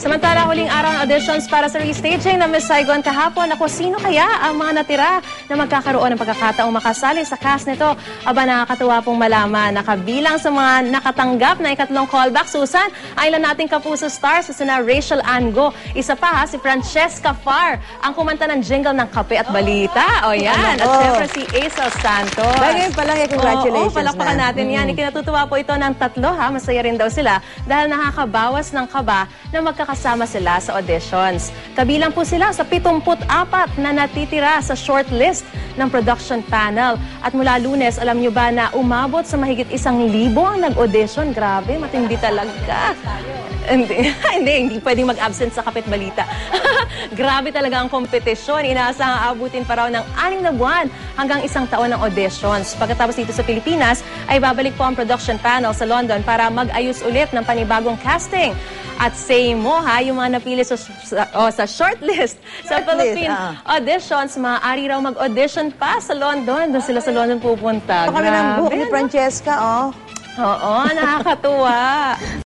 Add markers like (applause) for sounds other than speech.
Samantala, huling araw ng auditions para sa restaging ng Miss Saigon kahapon. Ako, sino kaya ang mga natira na magkakaroon ng pagkakataong makasali sa cast nito? Aba, nakakatuwa pong malaman. Nakabilang sa mga nakatanggap na ikatlong callback, Susan, ay ilan nating kapuso stars sa sina Rachel Ango. Isa pa ha, si Francesca Far, ang kumanta ng jingle ng Kape at Balita. O yan. At syempre si Aisel Santos. Ba, ngayon pa lang, eh, congratulations Oo, palakpakan na. natin yan. Ikinatutuwa po ito ng tatlo ha. Masaya rin daw sila dahil nakakabawas ng kaba na magkakasama sila sa auditions. Kabilang po sila sa 74 na natitira sa shortlist ng production panel. At mula lunes, alam nyo ba na umabot sa mahigit isang libo ang nag-audition? Grabe, matindi talaga. Hindi, (laughs) hindi, hindi pwedeng mag-absent sa kapit balita. (laughs) Grabe talaga ang kompetisyon. Inaasahang abutin pa raw ng anim na buwan hanggang isang taon ng auditions. Pagkatapos dito sa Pilipinas, ay babalik po ang production panel sa London para mag-ayos ulit ng panibagong casting. At say mo ha, yung mga napili sa, sa, oh, sa shortlist sa Shortlist, Philippine ah. auditions, maaari raw mag-audition pa sa London. Doon sila sa London pupunta. Ito kami ng book ni? Francesca, oh. Oo, nakakatuwa. (laughs)